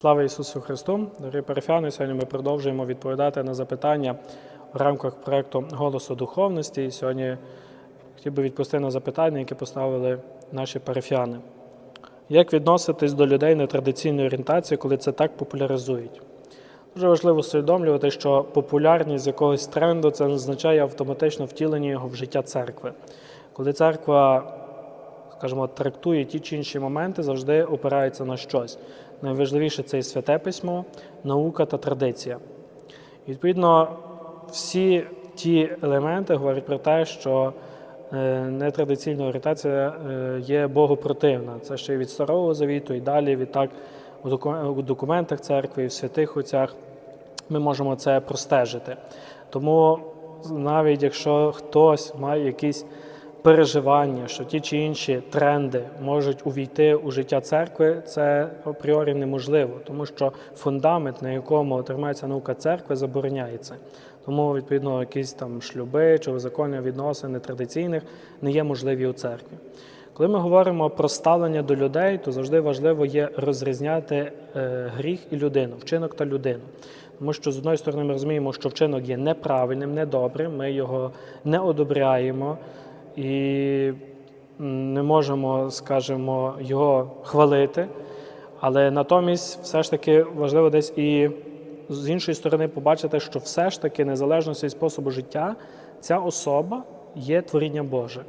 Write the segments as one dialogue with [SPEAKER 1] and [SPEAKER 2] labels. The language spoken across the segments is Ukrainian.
[SPEAKER 1] Слава Ісусу Христу! Дорогі парафіяни, сьогодні ми продовжуємо відповідати на запитання в рамках проєкту Голосу духовності. І сьогодні хотів би відповісти на запитання, які поставили наші парафіяни. Як відноситись до людей нетрадиційної орієнтації, коли це так популяризують? Дуже важливо усвідомлювати, що популярність якогось тренду це означає автоматично втілення його в життя церкви. Коли церква, скажімо, трактує ті чи інші моменти, завжди опирається на щось. Найважливіше це і святе письмо, наука та традиція. Відповідно, всі ті елементи говорять про те, що е, нетрадиційна орієнтація е, є богопротивна. Це ще й від Старого Завіту, і далі відтак у документах церкви, і в святих отцях ми можемо це простежити. Тому навіть якщо хтось має якісь переживання, що ті чи інші тренди можуть увійти у життя церкви, це апріорі неможливо, тому що фундамент, на якому тримається наука церкви, забороняється. Тому, відповідно, якісь там шлюби чи узаконення відносин нетрадиційних не є можливі у церкві. Коли ми говоримо про ставлення до людей, то завжди важливо є розрізняти е, гріх і людину, вчинок та людину. Тому що з одної сторони ми розуміємо, що вчинок є неправильним, недобрим, ми його не одобряємо і не можемо, скажімо, його хвалити. Але натомість все ж таки важливо десь і з іншої сторони побачити, що все ж таки, незалежно від способу життя, ця особа є творіння Боже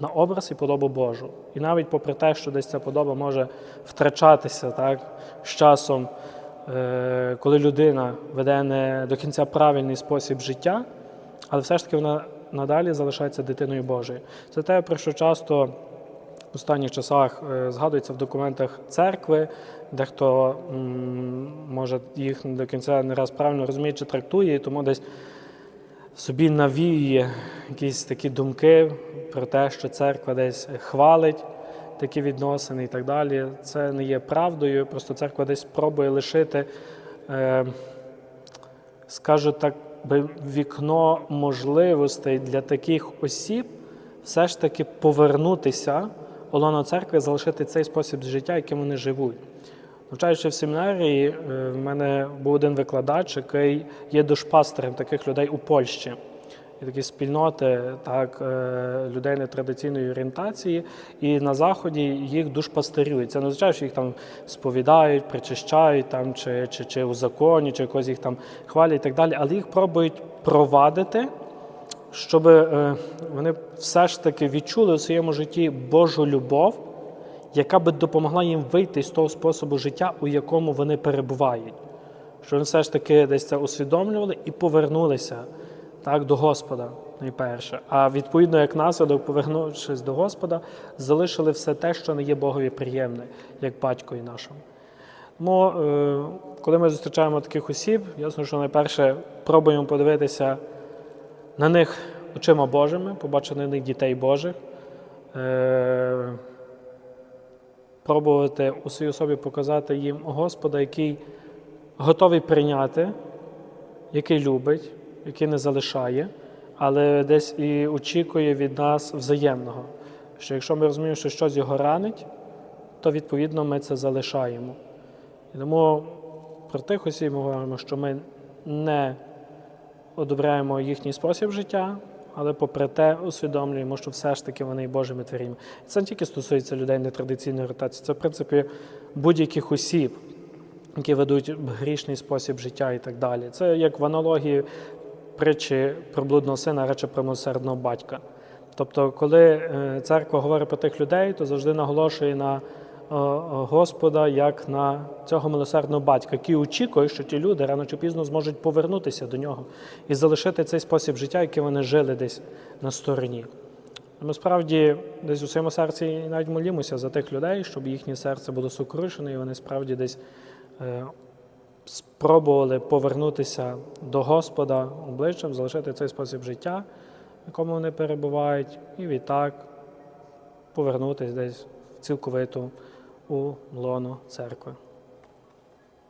[SPEAKER 1] на образ і подобу Божу. І навіть попри те, що десь ця подоба може втрачатися так, з часом, е, коли людина веде не до кінця правильний спосіб життя, але все ж таки вона надалі залишається дитиною Божою. Це те, про що часто в останніх часах е, згадується в документах церкви, дехто може їх до кінця не раз правильно розуміє чи трактує, і тому десь собі навіює якісь такі думки про те, що церква десь хвалить такі відносини і так далі. Це не є правдою. Просто церква десь пробує лишити, е, скажу так, вікно можливостей для таких осіб все ж таки повернутися у церкви, залишити цей спосіб життя, яким вони живуть. Навчаючи в семінарії, е, в мене був один викладач, який є душпастером таких людей у Польщі. Такі спільноти так, е, людей нетрадиційної орієнтації, і на заході їх душпастерюють. Це не означає, що їх там сповідають, причищають там, чи, чи, чи у законі, чи якось їх там хвалять і так далі, але їх пробують провадити, щоб е, вони все ж таки відчули у своєму житті Божу любов, яка би допомогла їм вийти з того способу життя, у якому вони перебувають. Що вони все ж таки десь це усвідомлювали і повернулися так, до Господа найперше. А відповідно, як наслідок, повернувшись до Господа, залишили все те, що не є Богові приємне, як батькові нашому. Тому, е, коли ми зустрічаємо таких осіб, ясно, що найперше пробуємо подивитися на них очима Божими, побачити на них дітей Божих, е, пробувати у своїй особі показати їм Господа, який готовий прийняти, який любить, який не залишає, але десь і очікує від нас взаємного. Що якщо ми розуміємо, що щось його ранить, то відповідно ми це залишаємо. І тому про тих осіб ми говоримо, що ми не одобряємо їхній спосіб життя, але попри те усвідомлюємо, що все ж таки вони є Божими творіннями. Це не тільки стосується людей нетрадиційної орієнтації, це в принципі будь-яких осіб, які ведуть грішний спосіб життя і так далі. Це як в аналогії притчі про блудного сина, речі про милосердного батька. Тобто, коли е, церква говорить про тих людей, то завжди наголошує на е, Господа як на цього милосердного батька, який очікує, що ті люди рано чи пізно зможуть повернутися до нього і залишити цей спосіб життя, який вони жили десь на стороні. Ми справді десь у своєму серці навіть молімося за тих людей, щоб їхнє серце було сукрушене, і вони справді десь е, спробували повернутися до Господа обличчям, залишити цей спосіб життя, в якому вони перебувають, і відтак повернутися десь цілковито у лоно церкви.